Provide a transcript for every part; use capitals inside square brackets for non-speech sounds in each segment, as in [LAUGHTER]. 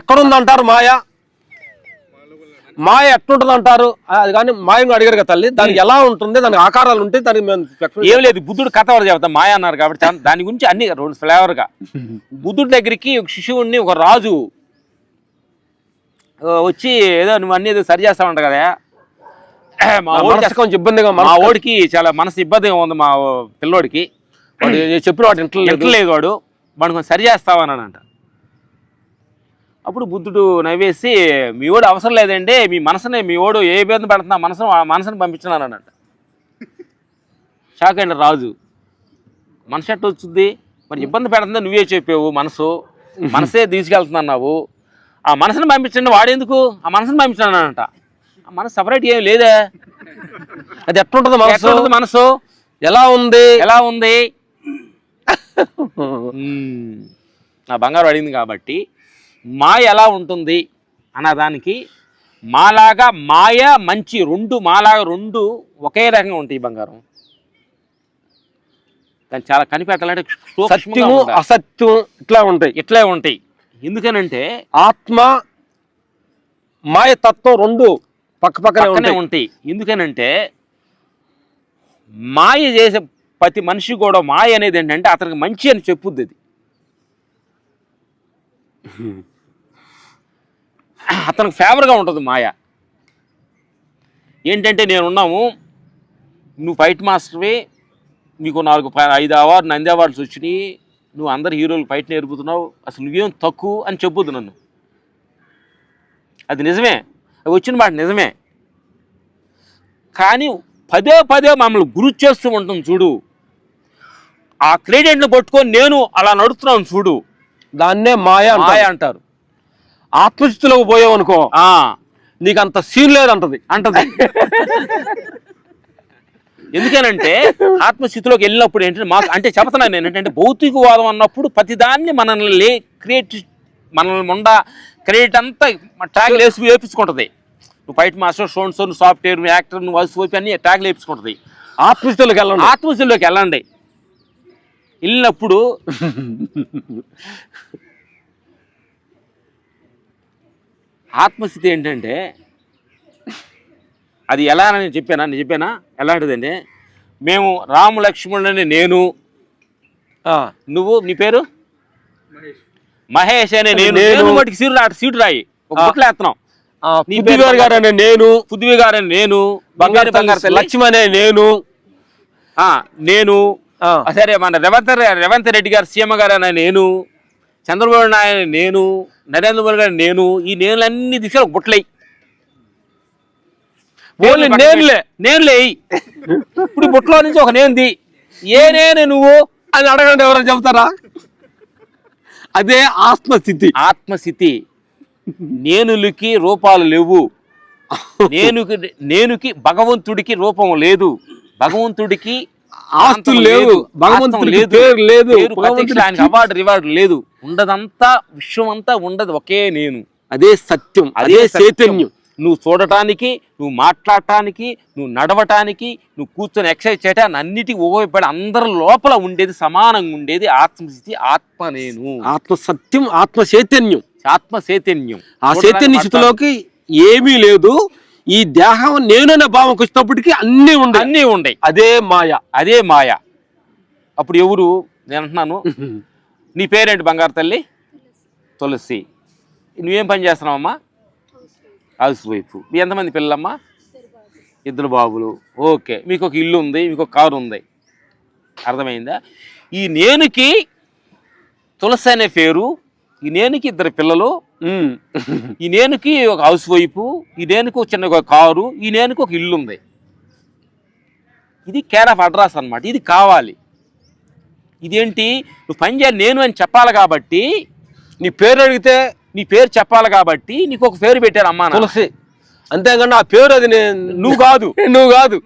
ఎక్కడుందంటారు మాయ? మాయ ఎట్లుంటుంది అంటారు అది కానీ మాయను అడిగారు కదా తల్లి. దానికి ఎలా ఉంటుంది? దానికి ఆకారాలు ఉంటే దానికి మేము ఏం లేదు బుద్ధుడు కథ ఎవరు చెబుతాం మాయ అన్నారు కాబట్టి దాని గురించి అన్ని రెండు ఫ్లేవర్గా. బుద్ధుడి దగ్గరికి ఒక శిశువుని ఒక రాజు వచ్చి ఏదో నువ్వు అన్ని ఏదో సరి చేస్తావంట కదా. మా ఓడికి కొంచెం ఇబ్బందిగా మా ఓడికి చాలా మనసు ఇబ్బందిగా ఉంది మా పిల్లోడికి. వాడు చెప్పిన వాటి ఇంట్లో ఎంటలేదు వాడు. వాడు కొంచెం సరి చేస్తావన్నాడంట అప్పుడు బుద్ధుడు నవ్వేసి మీ ఓడు అవసరం లేదండి మీ మనసుని మీ ఓడు ఏ ఇబ్బంది పెడుతున్నా మనసును ఆ మనసుని పంపించినానంట షాక్ అయిన రాజు మనసు ఎట్ట వచ్చింది? మరి ఇబ్బంది పెడుతుందో నువ్వే చెప్పావు మనసు? మనసే తీసుకెళ్తున్నావు ఆ మనసుని పంపించండి వాడేందుకు? ఆ మనసుని పంపించానంట ఆ మనసు సపరేట్ ఏం లేదే. అది ఎట్లుంటుంది మనసు? మనసు? ఎలా ఉంది? ఎలా ఉంది. [LAUGHS] నా బంగారు అడిగింది కాబట్టి మాయ ఎలా ఉంటుంది అన్నదానికి మాలాగా మాయ మంచి రెండు మాలాగా రెండు ఒకే రకంగా ఉంటాయి బంగారం. దాన్ని చాలా కనిపెట్టాలంటే సత్యము ఉండాలి. అసత్యం ఇట్లా ఉంటాయి. ఇట్లే ఉంటాయి. ఎందుకనంటే ఆత్మ మాయ తత్వం రెండు పక్క పక్కనే ఉంటాయి. ఎందుకనంటే మాయ చేసే ప్రతి మనిషి కూడా మాయ అనేది ఏంటంటే అతనికి మంచి అని చెప్పుద్ది అది. అతనికి ఫేవర్గా ఉంటుంది మాయ. ఏంటంటే నేనున్నాము నువ్వు ఫైట్ మాస్టర్వి నీకు నాలుగు ఐదు అవార్డు నంది అవార్డ్స్ వచ్చినాయి నువ్వు అందరు హీరోలు ఫైట్ నేర్పుతున్నావు అసలు నువ్వేం తక్కువ అని చెప్పొద్దు నన్ను. అది నిజమే. అది వచ్చిన మాట నిజమే. కానీ పదే పదే మమ్మల్ని గురి చేస్తూ ఉంటాం చూడు. ఆ క్రెడిట్ని పట్టుకొని నేను అలా నడుస్తున్నాను చూడు. దాన్నే మాయ మాయ అంటారు. ఆత్మస్థితిలోకి పోయావు అనుకో నీకు అంత సీన్ లేదంటది అంటది. ఎందుకనంటే ఆత్మస్థితిలోకి వెళ్ళినప్పుడు ఏంటంటే మాకు అంటే చెబుతున్నాను నేను ఏంటంటే భౌతికవాదం అన్నప్పుడు ప్రతిదాన్ని మనల్ని లే క్రియేట్ మనల్ని ముండ క్రియేట్ అంతా ట్యాగ్ వేసి వేపించుకుంటుంది. నువ్వు ఫైట్ మాస్టర్ షోన్ సో నువ్వు సాఫ్ట్వేర్ నువ్వు యాక్టర్ నువ్వు వయసు వైపు అన్ని ట్యాగ్లు వేపించుకుంటుంది ఆత్మస్థితిలోకి వెళ్ళండి. ఆత్మస్థితిలోకి వెళ్ళండి. వెళ్ళినప్పుడు [LAUGHS] ఆత్మస్థితి ఏంటంటే అది ఎలా అని చెప్పానా? నేను చెప్పానా? ఎలాంటిదంటే మేము రాము లక్ష్మణుని నేను ఆ, నువ్వు నీ పేరు? మహేష్. అనే నేను నేను. నేను మటుకు సీటు రా సీటు రాయి. ఒక. బుట్లు వేస్తున్నాం. పుద్దిగారు గారు అనే నేను. పుద్దివి గారని నేను. బంగారు బంగారు లక్ష్మి అనే నేను. ఆ, నేను. సరే మన రేవంత్ రేవంత్ రెడ్డి గారు సీఎం గారు అనే నేను. చంద్రబాబు నాయుడు నేను నరేంద్ర మోడీ గారు నేను ఈ నేనులన్నీ ఒక బుట్టలై ఓన్లీ నేనులే నేనులే ఇప్పుడు ఈ బుట్టలో నుంచి ఒక నేనుది. ఏ నేను నువ్వు? అని అడగండి ఎవరైనా చెబుతారా అదే ఆత్మస్థితి. ఆత్మస్థితి. నేనులకి రూపాలు లేవు. [LAUGHS] నేనుకి నేనుకి భగవంతుడికి రూపం లేదు. భగవంతుడికి ఆస్తులు పేరు లేదు. ప్రత్యక్ష ఆయనకి అవార్డు రివార్డు లేదు. ఉండదంతా విశ్వం అంతా ఉండదు. ఒకే నేను. అదే సత్యం. అదే. చైతన్యం. నువ్వు చూడటానికి నువ్వు మాట్లాడటానికి నువ్వు నడవటానికి నువ్వు కూర్చొని ఎక్సర్సైజ్ చేయటానికి అన్నిటికీ ఉపయోగపడి అందరి లోపల ఉండేది సమానంగా ఉండేది ఆత్మస్థితి ఆత్మ నేను. ఆత్మ సత్యం ఆత్మ చైతన్యం. ఆత్మ చైతన్యం. ఆ చైతన్య స్థితిలోకి ఏమీ లేదు. ఈ దేహం నేననే భావంకి వచ్చినప్పటికీ అన్నీ ఉండే. అన్నీ ఉన్నాయి అదే మాయ. అదే మాయ. అప్పుడు ఎవరు? నేను అంటున్నాను [LAUGHS] నీ పేరేంటి బంగారు తల్లి? తులసి. నువ్వేం పని చేస్తున్నావమ్మా? హౌస్ వైఫ్ మీ ఎంతమంది పిల్లలమ్మా? ఇద్దరు బాబులు. ఓకే. మీకు ఒక ఇల్లు ఉంది మీకు ఒక కారు ఉంది. అర్థమైందా? ఈ నేనుకి తులసి అనే పేరు ఈ నేనుకి ఇద్దరు పిల్లలు. ఈ నేనుకి ఒక హౌస్ వైఫ్ ఈ నేనుకి చిన్న ఒక కారు ఈ నేనుకి ఒక ఇల్లు ఉంది. ఇది కేర్ ఆఫ్ అడ్రస్ అన్నమాట. ఇది కావాలి. ఇదేంటి? నువ్వు పని చేయాలి నేను అని చెప్పాలి కాబట్టి నీ పేరు అడిగితే నీ పేరు చెప్పాలి కాబట్టి నీకు ఒక పేరు పెట్టారు అమ్మా. తులసి. అంతేగాని ఆ పేరు అది నేను నువ్వు కాదు. [LAUGHS] నువ్వు కాదు.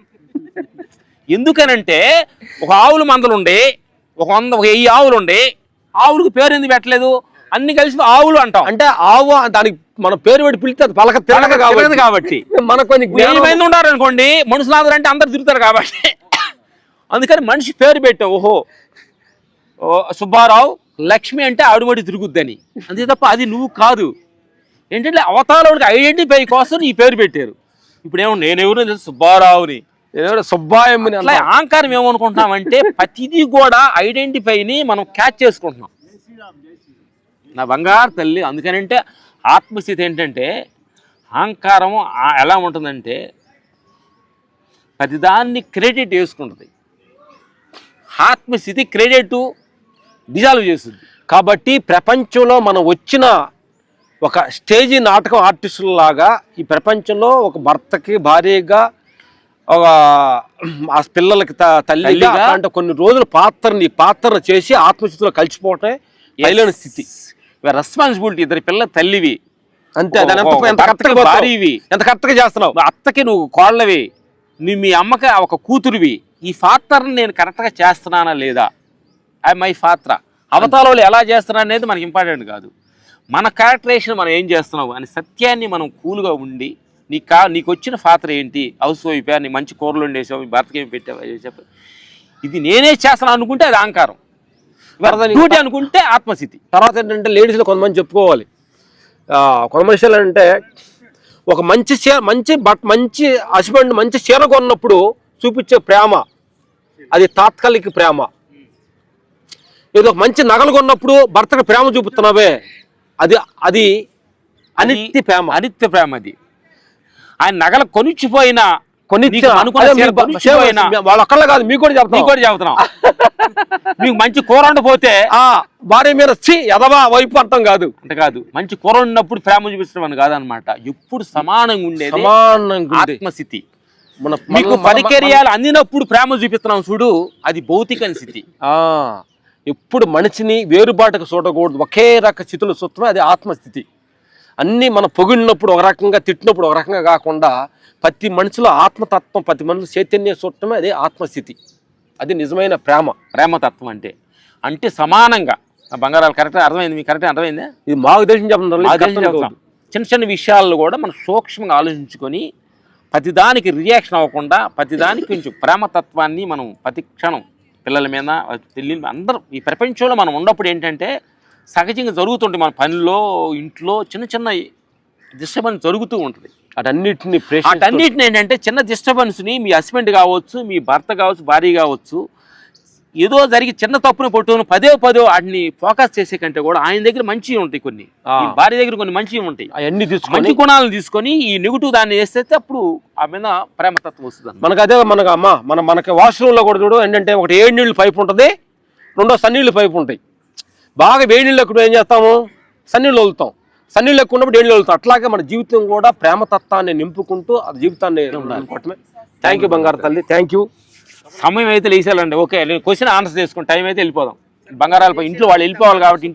ఎందుకనంటే ఒక ఆవుల మందలు ఉండే ఒక వంద ఒక వెయ్యి ఆవులు ఉండే ఆవులకు పేరు ఎందుకు పెట్టలేదు? అన్ని కలిసి ఆవులు అంటాం. అంటే ఆవు దానికి మన పేరు పెట్టి పిలిస్తే అది పలక తిరగదు కాబట్టి. కాబట్టి. [LAUGHS] మనకు కొంచెం వెయ్యి మంది ఉన్నారు అనుకోండి మనుషులు అందరూ అంటే అందరు తిరుగుతారు కాబట్టి. [LAUGHS] అందుకని మనిషి పేరు పెట్టాం ఓహో సుబ్బారావు లక్ష్మి అంటే ఆవిడమడి తిరుగుద్దని. అంతే తప్ప అది నువ్వు కాదు. ఏంటంటే అవతారానికి ఐడెంటిఫై కోసం ఈ పేరు పెట్టారు. ఇప్పుడు ఏమో నేనెవరు తెలుసు? సుబ్బారావుని. సుబ్బాయమ్మని అట్లా అహంకారం ఏమనుకుంటున్నామంటే ప్రతిదీ కూడా ఐడెంటిఫైని మనం క్యాచ్ చేసుకుంటున్నాం. నా బంగారు తల్లి అందుకనంటే ఆత్మస్థితి ఏంటంటే అహంకారం ఎలా ఉంటుందంటే ప్రతిదాన్ని క్రెడిట్ వేసుకుంటుంది ఆత్మస్థితి క్రెడిట్ డిజాల్వ్ చేస్తుంది. కాబట్టి ప్రపంచంలో మనం వచ్చిన ఒక స్టేజీ నాటకం ఆర్టిస్టుల లాగా ఈ ప్రపంచంలో ఒక భర్తకి భార్యగా ఒక ఆ పిల్లలకి త- తల్లిగా తల్లిగా. అంటే కొన్ని రోజుల పాత్రని పాత్రను చేసి ఆత్మస్థితిలో కలిసిపోవటమే స్థితి. రెస్పాన్సిబిలిటీ ఇద్దరు పిల్ల తల్లివి. అంతే ఎంత ఒక ఎంత కరెక్ట్గా చేస్తున్నావు? అత్తకి నువ్వు కోళ్ళవి. నీ మీ అమ్మకి ఒక కూతురువి. ఈ పాత్రని నేను కరెక్ట్గా చేస్తున్నానా లేదా? ఐ మై పాత్ర అవతారాలు ఎలా చేస్తున్నా అనేది మనకి ఇంపార్టెంట్ కాదు. మన క్యారెక్టరేషన్ మనం ఏం చేస్తున్నావు? అని సత్యాన్ని మనం కూల్గా ఉండి నీ కా నీకు వచ్చిన పాత్ర ఏంటి? హౌస్ వైఫ్ నీ మంచి కూరలు వండేసావు మీ భర్తకి ఏమి పెట్టావు? ఇది నేనే చేస్తాను అనుకుంటే అది అహంకారం. డ్యూటీ అనుకుంటే ఆత్మస్థితి. తర్వాత ఏంటంటే లేడీస్లో కొంతమంది చెప్పుకోవాలి. విషయాలు అంటే ఒక మంచి చీర మంచి బట్ మంచి హస్బెండ్ మంచి చీర కొన్నప్పుడు చూపించే ప్రేమ. అది తాత్కాలిక ప్రేమ. ఏదో ఒక మంచి నగలు కొన్నప్పుడు భర్తకు ప్రేమ చూపుతున్నావే అది అది అనిత్య ప్రేమ. అనిత్య ప్రేమ అది. ఆయన నగలు కొనిచ్చిపోయినా కొన్ని వాళ్ళ ఒక్కళ్ళే కాదు మీకు కూడా నీకు చెప్తాను కూడా చెబుతున్నాం. [LAUGHS] మీకు మంచి కూర ఆ భార్య మీద చి ఎదవా వైపు అర్థం కాదు. అంటే కాదు. మంచి కూర ఉన్నప్పుడు ప్రేమ చూపించడం అని కాదనమాట. ఎప్పుడు సమానంగా ఉండేది సమానంగా ఉంది. ఆత్మస్థితి. మన మీకు పరికర్యాలు అందినప్పుడు ప్రేమ చూపిస్తున్నాం చూడు అది భౌతిక స్థితి. ఆ ఎప్పుడు మనిషిని వేరుబాటుకు చూడకూడదు. ఒకే రక స్థితిలో చూస్తున్నాం అది ఆత్మస్థితి. అన్నీ మనం పొగిడినప్పుడు ఒక రకంగా తిట్టినప్పుడు ఒక రకంగా కాకుండా ప్రతి మనిషిలో ఆత్మతత్వం ప్రతి మనిషిలో చైతన్యం చూడటమే అదే ఆత్మస్థితి. అది నిజమైన ప్రేమ. ప్రేమతత్వం అంటే. అంటే సమానంగా. బంగారాలు కరెక్ట్ అర్థమైంది? మీకు కరెక్ట్ అర్థమైందా? ఇది మాకు తెలిసిన చెప్పడం. చిన్న చిన్న విషయాల్లో కూడా మనం సూక్ష్మంగా ఆలోచించుకొని ప్రతిదానికి రియాక్షన్ అవ్వకుండా ప్రతిదానికి కొంచెం ప్రేమతత్వాన్ని మనం ప్రతి క్షణం పిల్లల మీద పెళ్ళి అందరూ ఈ ప్రపంచంలో మనం ఉన్నప్పుడు ఏంటంటే సహజంగా జరుగుతుంటుంది. మన పనిలో ఇంట్లో చిన్న చిన్న డిస్టర్బెన్స్ జరుగుతూ ఉంటుంది. అటన్నిటిని ప్రేష వాటన్నిటిని ఏంటంటే చిన్న డిస్టర్బెన్స్ని మీ హస్బెండ్ కావచ్చు మీ భర్త కావచ్చు భార్య కావచ్చు ఏదో జరిగి చిన్న తప్పును పట్టుకుని పదే పదో వాటిని ఫోకస్ చేసే కంటే కూడా ఆయన దగ్గర మంచివి ఉంటాయి కొన్ని. భార్య దగ్గర కొన్ని మంచివి ఉంటాయి. అవన్నీ తీసుకొని మంచి గుణాలను తీసుకొని ఈ నెగిటివ్ దాన్ని వేస్తే అప్పుడు ఆ మీద ప్రేమతత్వం వస్తుంది. మనకు అదే మనకు అమ్మ మన మనకి వాష్రూమ్లో కూడా చూడు ఏంటంటే ఒకటి ఏడు నీళ్ళు పైపు ఉంటుంది రెండో సన్నీళ్ళు పైపు ఉంటాయి. బాగా వేడి నీళ్ళు ఎక్కువ ఏం చేస్తాము? సన్నీళ్ళు వదులుతాం. ఉన్నప్పుడు ఏడు నీళ్ళు వదులుతాం అట్లాగే మన జీవితం కూడా ప్రేమతత్వాన్ని నింపుకుంటూ ఆ జీవితాన్ని అనుకోవటమే థ్యాంక్ యూ బంగారు తల్లి. థ్యాంక్ యూ సమయం అయితే లేచాలండి ఓకే క్వశ్చన్ ఆన్సర్ చేసుకుని టైం అయితే వెళ్ళిపోదాం. బంగారాలపై ఇంట్లో వాళ్ళు వెళ్ళిపోవాలి కాబట్టి